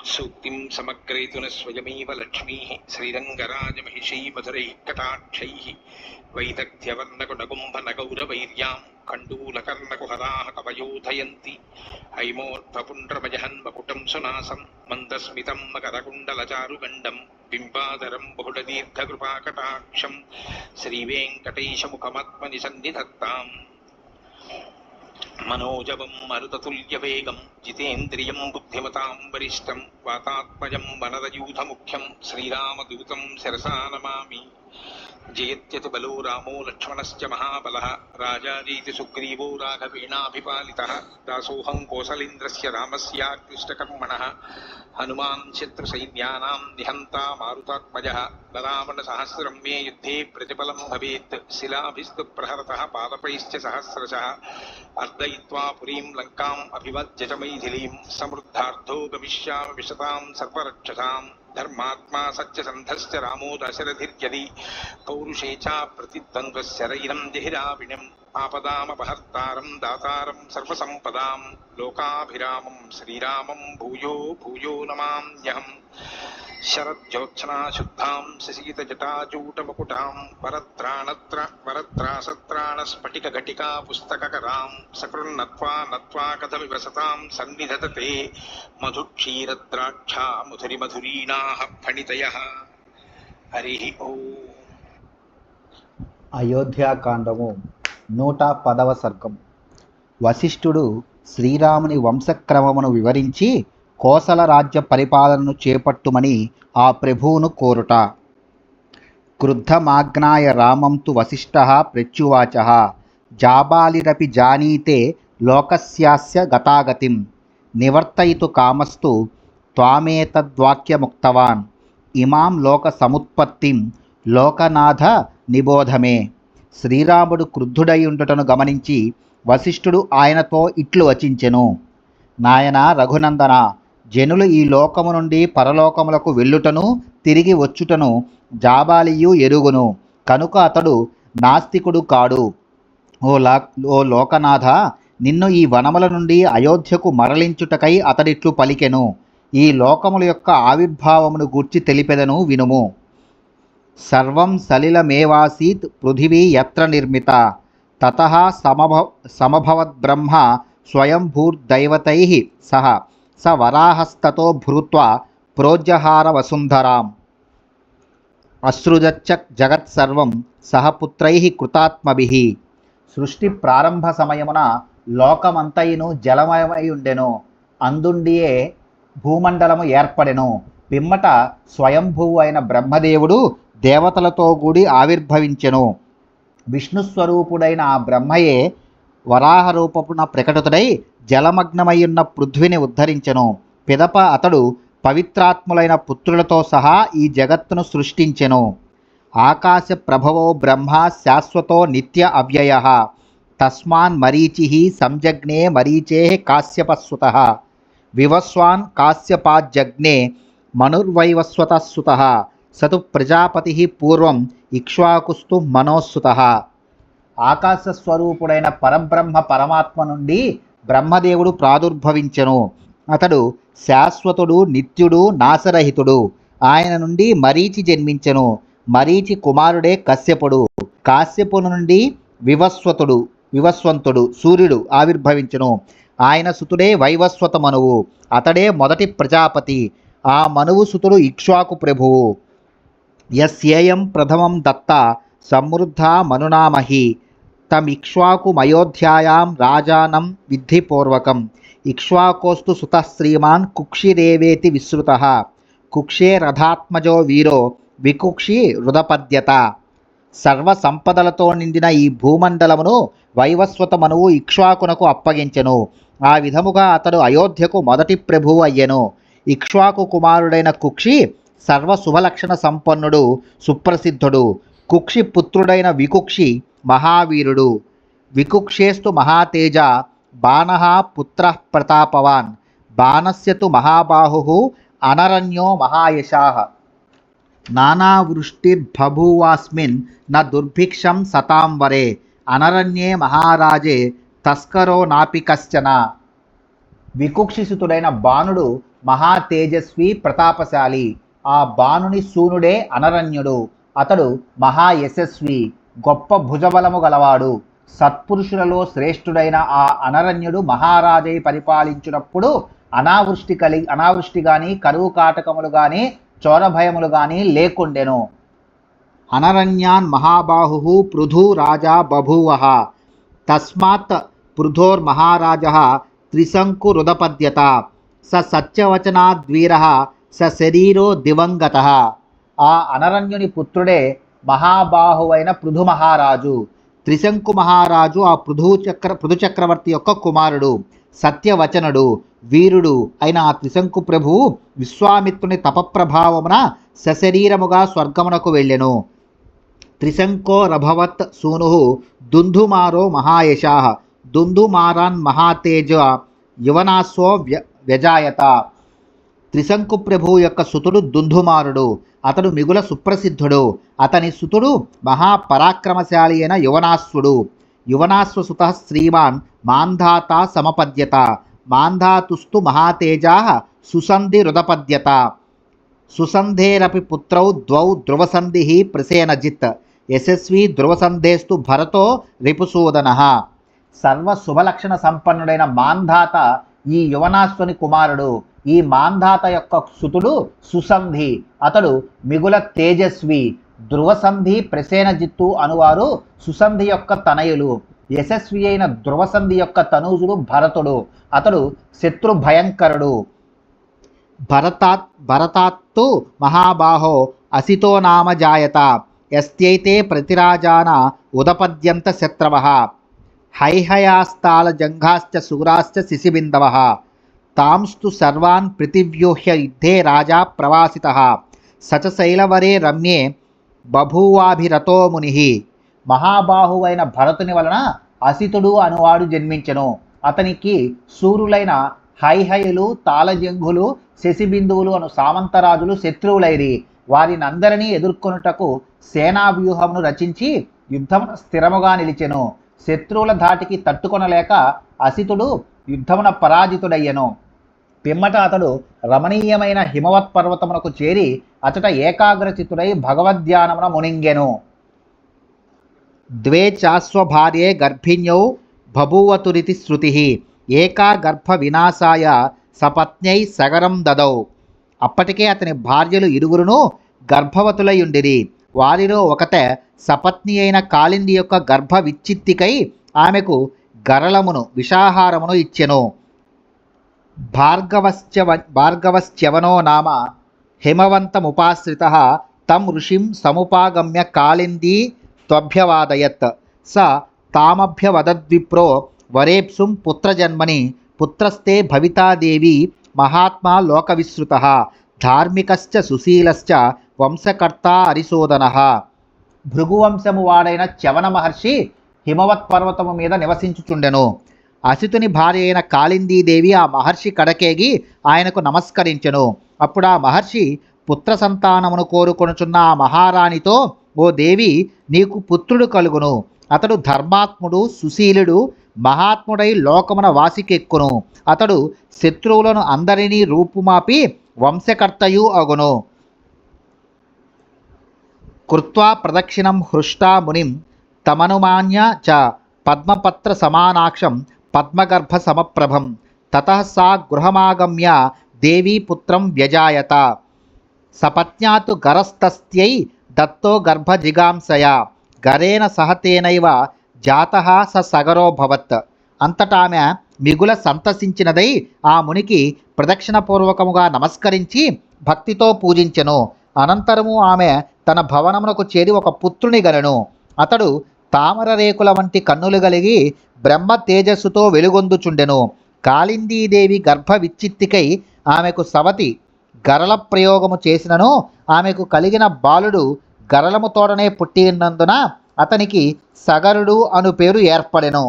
జగత సూక్తిం సమగ్రేతున స్వయమేవ లక్ష్మీ శ్రీరంగరాజమహిషీ మధురై కటాక్షై వైదగ్ధ్యవర్ణకుడగుంభనగౌరవైర్యాం కండూలకర్ణకుహరాः కవయోధయంతి హైమోర్ధపుండ్రమజహన్మకుటం సునాసం మందస్మితం మకరకుండలచారుగండం బింబాదరం బహుళదీర్ఘకృపాకటాక్షం శ్రీవేంకటేశముఖమాత్మని సన్నిధత్తాం మనోజవం మరుతతుల్యవేగం జితేంద్రియం బుద్ధిమతాం వరిష్టం వాతాత్మజం వనరయూథముఖ్యం శ్రీరామదూతం శిరసా నమామి జయత్యతి బలో రామో లక్ష్మణశ్చ మహాబల రాజారీతి సుగ్రీవో రాఘవేణాభిపాలితः దాసోహం కోసలేంద్రస్య రామస్యాక్లిష్టకర్మణ హనుమాన్ శత్రుసైన్యానాం నిహంతా మారుతాత్మజः బలావణసహస్రం మే యుద్ధే ప్రతిఫలం భవేత్ శిలాభిస్తు ప్రహరత పాదపైశ్చ సహస్రశ అర్ధ पालयित्वा पुरीं लङ्काम् अभिवज्य च मैथिलीं समृद्धार्थो गमिष्यामि विशतां सर्वरक्षसाम्। धर्मात्मा सत्यसन्धस्य रामो दशरथिर्यदि पौरुषे च प्रतिद्वन्द्वस्य रैनं जहिराविणम्। आपदामपहर्तारं दातारं सर्वसम्पदां लोकाभिरामं श्रीरामं भूयो भूयो नमाम्यहम्। శరజ్యోత్సనా శుద్ధాం శశీతజటాజూటమకుటాం వరత్రాణత్ర ఘటికా పుస్తకరాం సకృన్నత్వా నత్వా కథమివ సతాం సన్నిధతతే మధుక్షీరద్రాక్షా ముధురిమధురీణాః ఫణితయ హరి ఓం అయోధ్యాకాండము నూట పదవ సర్గం. వశిష్ఠుడు శ్రీరాముని వంశక్రమమును వివరించి కోసల రాజ్య పరిపాలనను చేపట్టుమని ఆ ప్రభువును కోరుట. క్రుద్ధమాగ్నాయ రామం తు వశిష్ఠ ప్రత్యువాచ. జాబాలిరపి జానీతే లోకస్యాస్య గతాగతిం. నివర్తయితు కామస్తు త్వామేతద్వాక్యముక్తవాన్. ఇమాం లోక సముత్పత్తిం లోకనాథ నిబోధమే. శ్రీరాముడు క్రుద్ధుడై గమనించి వశిష్ఠుడు ఆయనతో ఇట్లు వచించెను. నాయన రఘునందన జనులు ఈ లోకము నుండి పరలోకములకు వెళ్ళుటను తిరిగి వచ్చుటను జాబాలియు ఎరుగును. కనుక అతడు నాస్తికుడు కాడు. ఓ లా ఓ లోకనాథ నిన్ను ఈ వనముల నుండి అయోధ్యకు మరలించుటకై అతడిట్లు పలికెను. ఈ లోకముల యొక్క ఆవిర్భావమును గూర్చి తెలిపెదను వినుము. సర్వం సలిలమేవాసీత్ పృథివీ యత్ర నిర్మిత. తత సమభ సమభవద్బ్రహ్మ స్వయంభూర్దైవతై సహ. స వరాహస్తతో భూత్వా ప్రోజ్జహార వసుంధరాం. అసృజచ్చ జగత్సర్వం సహపుత్రై కృతాత్మభి. సృష్టి ప్రారంభ సమయమున లోకమంతయును జలమయమై ఉండెను. అందుండియే భూమండలము ఏర్పడెను. పిమ్మట స్వయంభువు అయిన బ్రహ్మదేవుడు దేవతలతో కూడి ఆవిర్భవించెను. విష్ణుస్వరూపుడైన ఆ బ్రహ్మయే వరాహ రూపమున ప్రకటితుడై జలమగ్నమయ్యున్న పృథ్విని ఉద్ధరించెను. పిదప అతడు పవిత్రాత్ములైన పుత్రులతో సహా ఈ జగత్తును సృష్టించెను. ఆకాశ ప్రభవో బ్రహ్మ శాశ్వతో నిత్య అవ్యయ. తస్మాన్ మరీచి సంజగ్నే మరీచే కాశ్యపస్సుత. వివస్వాన్ కాశ్యపాజ్జగ్నే మనుర్వైవస్వతస్సుత. సతు ప్రజాపతి పూర్వం ఇక్ష్వాకుస్తు మనోస్సుత. ఆకాశ స్వరూపుడైన పరబ్రహ్మ పరమాత్మ నుండి బ్రహ్మదేవుడు ప్రాదుర్భవించెను. అతడు శాశ్వతుడు నిత్యుడు నాశరహితుడు. ఆయన నుండి మరీచి జన్మించెను. మరీచి కుమారుడే కశ్యపుడు. కాశ్యపుడు నుండి వివస్వతుడు వివస్వంతుడు సూర్యుడు ఆవిర్భవించెను. ఆయన సుతుడే వైవస్వత మనువు అతడే మొదటి ప్రజాపతి. ఆ మనువు సుతుడు ఇక్ష్వాకు ప్రభువు. యస్యేయం ప్రథమం దత్త. సమృద్ధ మనునామహి తమిక్ష్వాకుమయోధ్యాయాం రాజానం విద్ధిపూర్వకం. ఇక్ష్వాకోస్తు సుత శ్రీమాన్ కుక్షిరేవేతి విశ్రుత. కుక్షే రథాత్మజో వీరో వికుక్షి హృదపద్యత సర్వ సంపదలతో నిండిన ఈ భూమండలమును వైవస్వతమనువు ఇక్ష్వాకునకు అప్పగించెను. ఆ విధముగా అతడు అయోధ్యకు మొదటి ప్రభువు అయ్యెను. ఇక్ష్వాకు కుమారుడైన కుక్షి సర్వ శుభలక్షణ సంపన్నుడు సుప్రసిద్ధుడు. కుక్షి పుత్రుడైన వికుక్షి మహావీరుడు. వికుక్షేస్తు మహాతేజ బాణ పుత్ర ప్రతాపవాన్. బాణస్యతు మహాబాహు అనరణ్యో మహాయశా. నానావృష్టిర్బభూవాస్మిన్ న దుర్భిక్షం సతాం వరే. అనరణ్యే మహారాజే తస్కరో నాపి కశ్చన వికుక్షిసుతుడైన బాణుడు మహా తేజస్వి ప్రతాపశాలి. ఆ బాణుని సూనుడే అనరణ్యుడు. అతడు మహా యశస్వి గొప్ప భుజబలము గలవాడు. సత్పురుషులలో శ్రేష్ఠుడైన ఆ అనరణ్యుడు మహారాజై పరిపాలించినప్పుడు అనావృష్టి కలి అనావృష్టి కానీ కరువు కాటకములు కానీ చోరభయములు కానీ లేకుండెను. అనరణ్యాన్ మహాబాహు పృథు రాజా బభూవ. తస్మాత్ పృథోర్ మహారాజः త్రిశంకు హృదపద్యత స సత్యవచనాద్వీర స శరీరో దివంగత. ఆ అనరణ్యుని పుత్రుడే మహాబాహువైన పృథు మహారాజు. త్రిశంకు మహారాజు ఆ పృథు చక్ర పృథు చక్రవర్తి యొక్క కుమారుడు సత్యవచనుడు వీరుడు అయిన ఆ త్రిశంకు ప్రభువు విశ్వామిత్రుని తపప్రభావమున సశరీరముగా స్వర్గమునకు వెళ్ళెను. త్రిశంకో రభవత్ సూను దుందుమారో మహాయశా. దుందుమారాన్ మహాతేజ యువనాస్వో వ్య వ్యజాయత. త్రిశంకు ప్రభు యొక్క సుతుడు దుందుమారుడు. అతడు మిగుల సుప్రసిద్ధుడు. అతని సుతుడు మహాపరాక్రమశాలి అయిన యువనాశ్వుడు. యువనాశ్వసుత శ్రీమాన్ మాంధాత సమపద్యత. మాంధాతుస్తు మహాతేజా సుసంధి రుదపద్యత. సుసంధేరపి పుత్రౌ ద్వౌ ధ్రువసంధి ప్రసేనజిత్. యశస్వి ధ్రువసంధేస్తు భరతో రిపుసూదన. సర్వ శుభలక్షణ సంపన్నుడైన మాంధాత ఈ యువనాశ్వని కుమారుడు. ఈ మాంధాత యొక్క సుతుడు సుసంధి. అతడు మిగుల తేజస్వి ధ్రువసంధి ప్రసేనజిత్తు అనువారు సుసంధి యొక్క తనయులు. యశస్వి అయిన ధ్రువసంధి యొక్క తనూజుడు భరతుడు. అతడు శత్రు భయంకరుడు. భరతాత్ భరతాత్తు మహాబాహో అసితో నామ జాయత. యస్త్యైతే ప్రతిరాజాన ఉదపద్యంత శత్రవ. హైహయాస్తాల జంఘాశ్చ శూరాశ్చ శిశిబిందవ. తాంస్తు సర్వాన్ ప్రతివ్యూహ్య యుద్ధే రాజా ప్రవాసిత. సచ శైలవరే రమ్యే బభూవాభిరతో ముని మహాబాహువైన భరతుని వలన అసితుడు అనువాడు జన్మించెను. అతనికి సూరులైన హైహయులు తాళజంఘులు శశిబిందువులు అను సామంతరాజులు శత్రువులైరి. వారినందరినీ ఎదుర్కొనుటకు సేనా వ్యూహమును రచించి యుద్ధం స్థిరముగా నిలిచెను. శత్రువుల ధాటికి తట్టుకొనలేక అసితుడు యుద్ధమున పరాజితుడయ్యను. పిమ్మట అతడు రమణీయమైన హిమవత్ పర్వతమునకు చేరి అతట ఏకాగ్రచితుడై భగవద్ధ్యానమున మునింగెను. ద్వే చాస్వభార్యే గర్భిణ్యౌ బభూవతురితి శృతి. ఏకా గర్భ వినాశాయ సపత్న్యై సగరం దదౌ. అప్పటికే అతని భార్యలు ఇరువురును గర్భవతులయుండిరి. వారిలో ఒకతే సపత్ని అయిన కాళింది యొక్క గర్భ విచ్చిత్తికై ఆమెకు గరళమును విషాహారమును ఇచ్చెను. భార్గవశ్చవ భార్గవశ్చవనో నామ హిమవంతముపాశ్రిత తం ఋషిం సముపాగమ్య కాళిందీ త్వభ్యవాదయత్. స తామభ్యవదద్విప్రో వరేప్సుం పుత్రజన్మని పుత్రస్తే భవితాదేవి మహాత్మా లోకవిశ్రుత ధార్మికశ్చ సుశీలశ్చ వంశకర్త హరిశోధన భృగువంశము వాడైన చవన మహర్షి హిమవత్ పర్వతము మీద నివసించుచుండెను. అసితుని భార్య అయిన కాళిందీదేవి ఆ మహర్షి కడకేగి ఆయనకు నమస్కరించెను. అప్పుడు ఆ మహర్షి పుత్ర సంతానమును కోరుకొనుచున్న ఆ మహారాణితో ఓ దేవి నీకు పుత్రుడు కలుగును. అతడు ధర్మాత్ముడు సుశీలుడు మహాత్ముడై లోకమున వాసికెక్కును. అతడు శత్రువులను అందరినీ రూపుమాపి వంశకర్తయు అగును. కృత్వా ప్రదక్షిణం హృష్టా మునిం తమనుమాన్య చ పద్మపత్ర సమానాక్షం పద్మగర్భ సమప్రభం తత సా గృహమాగమ్య దేవీ పుత్రం వ్యజాయత. సపత్న్యాతు గరస్తస్యై దత్తో గర్భజిగాంసయ. గరేణ సహతేనైవ జాత స సగరో భవత్. మిగుల సంతసించినదై ఆ మునికి ప్రదక్షిణపూర్వకముగా నమస్కరించి భక్తితో పూజించెను. అనంతరము ఆమె తన భవనమునకు చేరి ఒక పుత్రుని గలను అతడు తామర రేకుల వంటి కన్నులు కలిగి బ్రహ్మ తేజస్సుతో వెలుగొందుచుండెను. కాళిందీదేవి గర్భ విచ్చిత్తికై ఆమెకు సవతి గరల ప్రయోగము చేసినను ఆమెకు కలిగిన బాలుడు గరలము తోడనే పుట్టినందున అతనికి సగరుడు అను పేరు ఏర్పడెను.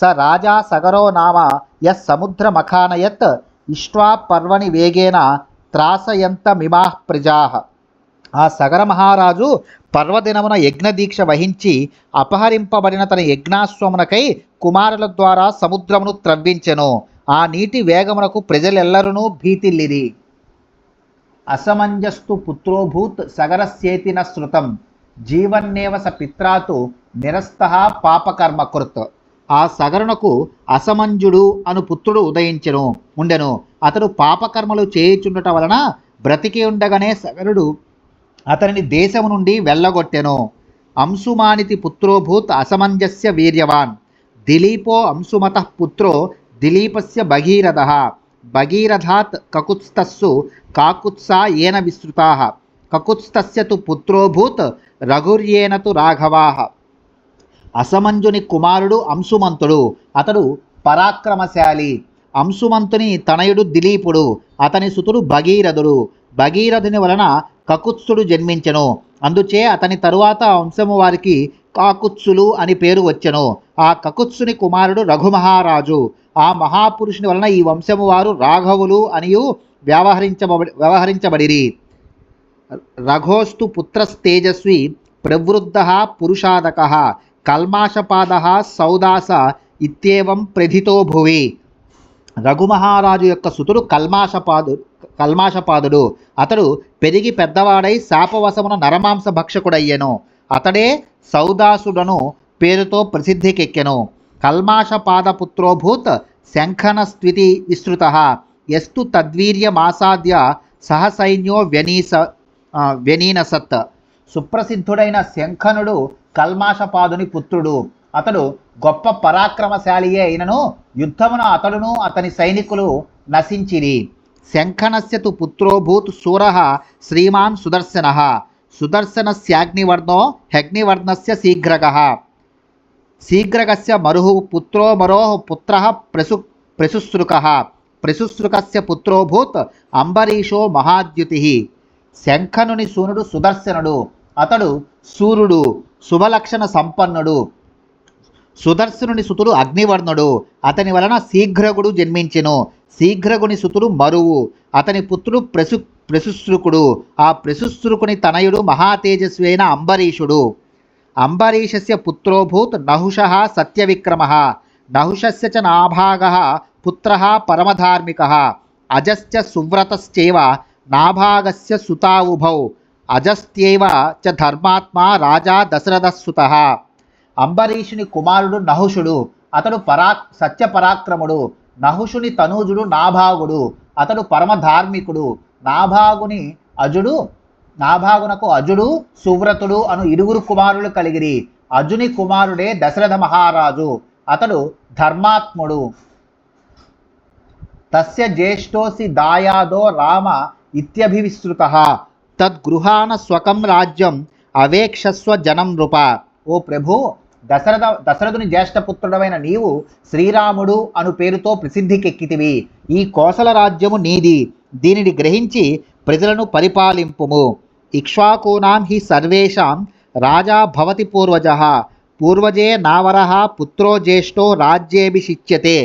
స రాజా సగరో నామ యస్ సముద్ర మఖానయత్ ఇష్వా పర్వణి వేగేన త్రాసయంత మిమాహ్ ప్రజా. ఆ సగర మహారాజు పర్వదినమున యజ్ఞదీక్ష వహించి అపహరింపబడిన తన యజ్ఞాశ్వమునకై కుమారుల ద్వారా సముద్రమును త్రవ్వించెను. ఆ నీటి వేగమునకు ప్రజలెల్లరూ భీతిల్లిరి. అసమంజస్తు పుత్రోభూత్ సగరస్యేతి శృతం. జీవన్నేవ స పిత్రాతు నిరస్త పాపకర్మకృత్ ఆ సగరునకు అసమంజుడు అను పుత్రుడు ఉదయించెను ఉండెను. అతడు పాపకర్మలు చేయుచుండట వలన బ్రతికి ఉండగానే సగరుడు అతనిని దేశము నుండి వెళ్ళగొట్టెను. అంశుమానితి పుత్రోభూత్ అసమంజస్య వీర్యవాన్. దిలీపో అంశుమత పుత్రో దిలీపస్య భగీరథ. భగీరథాత్ కకుత్స్థస్సు కాకుత్సా ఏన విస్తృతా కకుత్స్థస్య తు పుత్రోభూత్ రఘుర్యేన తు రాఘవాహ అసమంజుని కుమారుడు అంశుమంతుడు. అతడు పరాక్రమశాలి. అంశుమంతుని తనయుడు దిలీపుడు. అతని సుతుడు భగీరథుడు. భగీరథుని వలన కకుత్సుడు జన్మించెను. అందుచే అతని తరువాత వంశము వారికి కాకుత్సులు అని పేరు వచ్చెను. ఆ కకుత్సుని కుమారుడు రఘుమహారాజు. ఆ మహాపురుషుని వలన ఈ వంశము వారు రాఘవులు అనియు వ్యవహరించబడి వ్యవహరించబడిరి. రఘోస్తు పుత్రస్తేజస్వి ప్రవృద్ధ పురుషాదక కల్మాషపాద సౌదాస ఇత్యేవం ప్రథితో భువి. రఘుమహారాజు యొక్క సుతుడు కల్మాషపాదు కల్మాషపాదుడు. అతడు పెరిగి పెద్దవాడై శాపవశమున నరమాంస భక్షకుడయ్యెను. అతడే సౌదాసుడను పేరుతో ప్రసిద్ధికెక్కెను. కల్మాషపాదపుత్రోభూత్ శంఖనస్త్వితి విస్తృత. ఎస్తు తద్వీర్యమాసాద్య సహసైన్యో వ్యనీస వ్యనీనసత్. సుప్రసిద్ధుడైన శంఖనుడు కల్మాషపాదుని పుత్రుడు. అతడు గొప్ప పరాక్రమశాలియే అయినను యుద్ధమున అతడును అతని సైనికులు నశించిరి. శంఖనస్య తు పుత్రోభూత్ సూర శ్రీమాన్ సుదర్శన. సుదర్శనస్యాగ్నివర్ణో హ్యగ్నివర్ణస్య శీఘ్రగ. శీఘ్రగస్య మరుహు పుత్రో మరో పుత్ర ప్రసు ప్రసుసృక ప్రశుశ్రుకస్య పుత్రోభూత్ అంబరీషో మహాద్యుతి. శంఖనుని సూనుడు సుదర్శనుడు. అతడు సూర్యుడు. శుభలక్షణ సంపన్నుడు. సుదర్శనుని సుతుడు అగ్నివర్ణుడు. అతని వలన శీఘ్రగుడు జన్మించెను. శీఘ్రగుని సుతుడు మరువు. అతని పుత్రుడు ప్రసు ప్రశుశ్రుకుడు. ఆ ప్రశుశ్రుకుని తనయుడు మహాతేజస్వి అయిన అంబరీషుడు. అంబరీషస్య పుత్రోభూత్ నహుష సత్యవిక్రమ. నహుషస్య చ నాభాగ పుత్ర పరమధార్మిక. అజశ్చ సువ్రతశ్చైవ నాభాగస్య సుతావుభౌ. అజస్త్యైవ చ ధర్మాత్మా రాజా దశరథస్సుత. అంబరీషుని కుమారుడు నహుషుడు. అతడు పరా సత్యపరాక్రముడు. నహుషుని తనూజుడు నాభాగుడు. అతడు పరమధార్మికుడు. నాభాగుని అజుడు నాభాగునకు అజుడు సువ్రతుడు అను ఇరుగురు కుమారులు కలిగిరి. అజుని కుమారుడే దశరథ మహారాజు. అతడు ధర్మాత్ముడు. తస్య జ్యేష్ఠోసి దాయాదో రామ ఇత్యభివిస్తృత. తద్గృహాన స్వకం రాజ్యం అవేక్షస్వ జనం నృప. ఓ ప్రభు దశరథ దశరథుని జ్యేష్ఠపుత్రుడమైన నీవు శ్రీరాముడు అను పేరుతో ప్రసిద్ధికెక్కితివి. ఈ కోసల రాజ్యము నీది. దీనిని గ్రహించి ప్రజలను పరిపాలింపుము. ఇక్ష్వాకూనాం హి సర్వేషాం రాజా భవతి పూర్వజ. పూర్వజే నావర పుత్రో జ్యేష్ఠో రాజ్యేభిషిచ్యతే.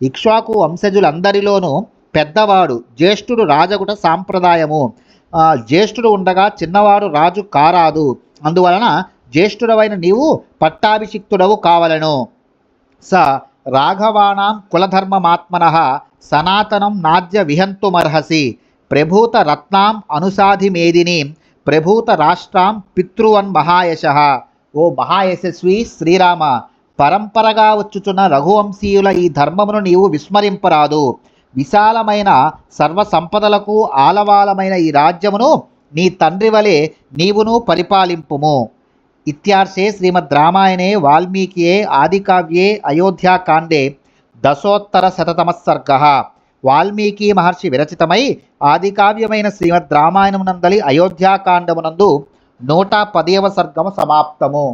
ఇక్ష్వాకు వంశజులందరిలోనూ పెద్దవాడు జ్యేష్ఠుడు రాజగుట సాంప్రదాయము. జ్యేష్ఠుడు ఉండగా చిన్నవాడు రాజు కారాదు. అందువలన జ్యేష్ఠుడవైన నీవు పట్టాభిషిక్తుడవు కావలను. స. రాఘవాణాం కులధర్మమాత్మన సనాతనం నాద్య విహంతుమర్హసి ప్రభూత రత్నాం అనుసాధిమేదిని ప్రభూత రాష్ట్రాం పితృవన్ మహాయశ. ఓ మహాయశస్వి శ్రీరామ పరంపరగా వచ్చుచున్న రఘువంశీయుల ఈ ధర్మమును నీవు విస్మరింపరాదు. విశాలమైన సర్వ సంపదలకు ఆలవాలమైన ఈ రాజ్యమును నీ తండ్రి వలె నీవును పరిపాలింపుము. ఇత్యార్షే శ్రీమద్ రామాయణే వాల్మీకియే ఆదికావ్యే అయోధ్యాకాండే దశోత్తర శతతమ సర్గ వాల్మీకి మహర్షి విరచితమై ఆదికావ్యమైన శ్రీమద్ రామాయణమునందలి అయోధ్యాకాండమునందు నూట పదేవ సర్గము సమాప్తము